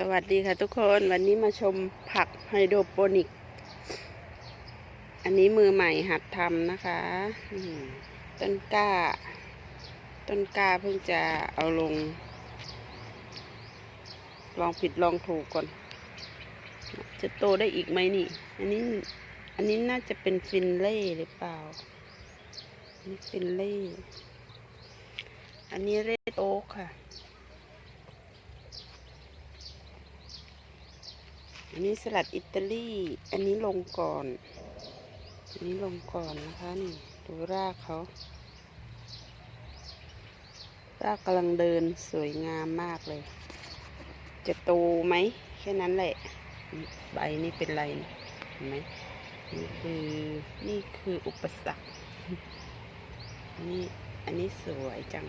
สวัสดีค่ะทุกคนวันนี้มาชมผักไฮโดรโปนิก อันนี้มือใหม่หัดทำนะคะต้นกล้า ต้นกล้าเพิ่งจะเอาลง ลองผิดลองถูกก่อน จะโตได้อีกไหมนี่ อันนี้อันนี้น่าจะเป็นฟินเล่หรือเปล่านนี้ฟินเล่ อันนี้เรดโอ๊กค่ะ อันนี้สลัดอิตาลี อันนี้ลงก่อน อันนี้ลงก่อนนะคะนี่ดูรากเขารากกำลังเดินสวยงามมากเลย จะโตไหมแค่นั้นแหละ ใบนี่เป็นไรนะเห็นไหมนี่คือนี่คืออุปสรรคนนี้อันนี้สวยจัง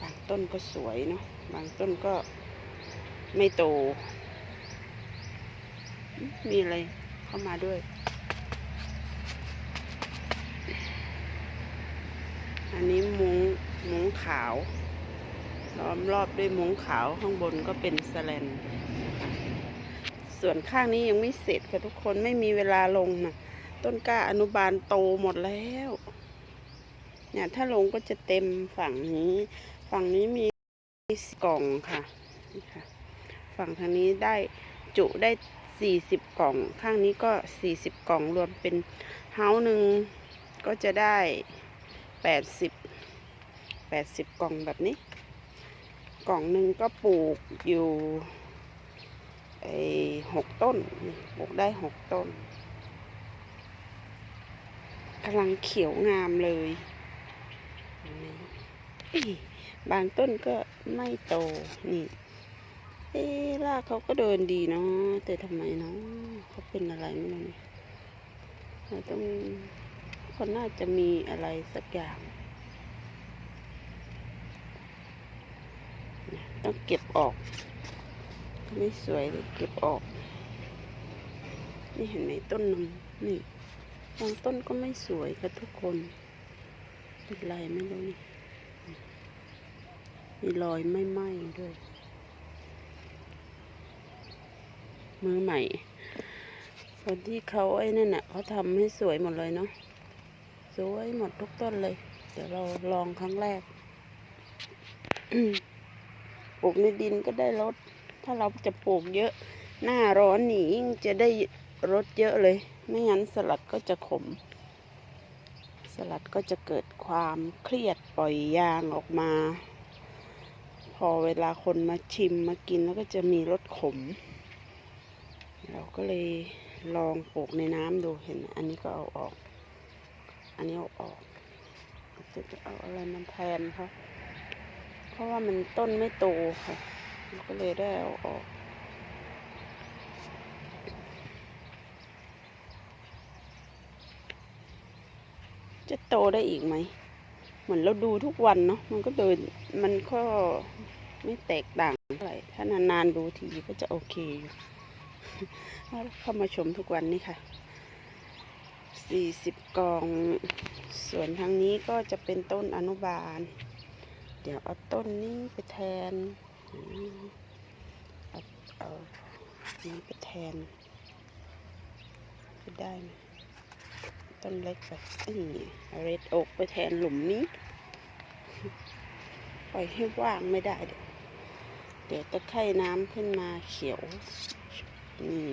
บางต้นก็สวยเนาะบางต้นก็ไม่โต มีอะไรเข้ามาด้วย อันนี้มุ้งมุ้งขาว ล้อมรอบด้วยมุ้งขาวข้างบนก็เป็นสแลนส่วนข้างนี้ยังไม่เสร็จค่ะทุกคนไม่มีเวลาลงนะต้นกล้าอนุบาลโตหมดแล้วเนี่ยถ้าลงก็จะเต็มฝั่งนี้ ฝั่งนี้มีกล่องค่ะ ฝั่งทางนี้ได้จุได้ สี่สิบกล่อง ข้างนี้ก็สี่สิบกล่องรวมเป็นเฮาส์หนึ่งก็จะได้แปดสิบแปดสิบกล่องแบบนี้ กล่องหนึ่งก็ปลูกอยู่ไอ้หกต้นปลูกได้หกต้นกำลังเขียวงามเลย บางต้นก็ไม่โตนี่ เอ๊ะรากเขาก็เดินดีเนาะแต่ทำไมเนาะเขาเป็นอะไรไม่รู้เนี่ยเราต้องเขาน่าจะมีอะไรสักอย่างต้องเก็บออก ไม่สวยเลยเก็บออก นี่เห็นไหมต้นนึงนี่บางต้นก็ไม่สวยค่ะทุกคนเป็นไรไม่รู้นี่มีรอยไม่ไหม้ด้วย มือใหม่คนที่เขาไอ้นั่นน่ะเขาทำให้สวยหมดเลยเนาะสวยหมดทุกต้นเลย เดี๋ยวเราลองครั้งแรกปลูกในดินก็ได้รสถ้าเราจะปลูกเยอะ หน้าร้อนนี่ยิ่งจะได้รสเยอะเลย ไม่งั้นสลัดก็จะขม สลัดก็จะเกิดความเครียดปล่อยยางออกมา พอเวลาคนมาชิมมากินแล้วก็จะมีรสขม เราก็เลยลองปลูกในน้ำดูเห็น อันนี้ก็เอาออก อันนี้เอาออกจะจะเอาอะไรมาแทนเขาเพราะว่ามันต้นไม่โตค่ะเราก็เลยได้เอาออกจะโตได้อีกไหม เหมือนเราดูทุกวันเนาะ มันก็เดินมันก็ไม่แตกต่างเท่าไหร่ ถ้านานๆดูทีก็จะโอเคอยู่ เข้ามาชมทุกวันนี่ค่ะสี่สิบกอง ส่วนทางนี้ก็จะเป็นต้นอนุบาล เดี๋ยวเอาต้นนี้ไปแทนเอาเอานี้ไปแทนจะได้ไหมต้นเล็กไปนี่เรดโอกไปแทนหลุมนี้ ปล่อยให้ว่างไม่ได้ เดี๋ยวเดี๋ยวตะไคร่น้ำขึ้นมาเขียว นี่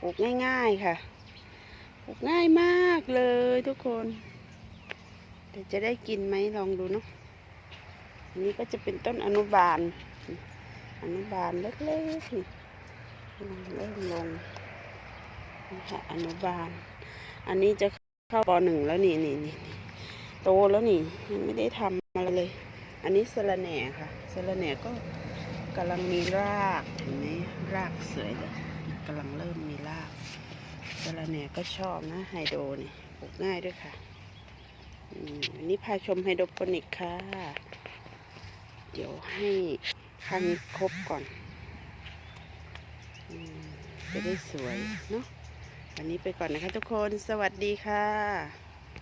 ปลูกง่ายๆค่ะปลูกง่ายมากเลยทุกคน เดี๋ยวจะได้กินไหมลองดูเนาะอันนี้ก็จะเป็นต้นอนุบาล อนุบาลเล็กๆนี่เริ่มลงนะคะอนุบาล อันนี้จะเข้าปหนึ่งแล้วนี่นี่นี่โตแล้วนี่ยังไม่ได้ทำอะไรเลย อันนี้สะระแหน่ค่ะสะระแหน่ก็ กำลังมีรากเห็นไหมรากสวยเลยกำลังเริ่มมีรากสะระแหน่ก็ชอบนะไฮโดรนี่ปลูกง่ายด้วยค่ะอันนี้พาชมไฮโดรโปนิกค่ะ เดี๋ยวให้ข้างนี้ครบก่อนอจะได้สวยเนาะวันนี้ไปก่อนนะคะทุกคนสวัสดีค่ะ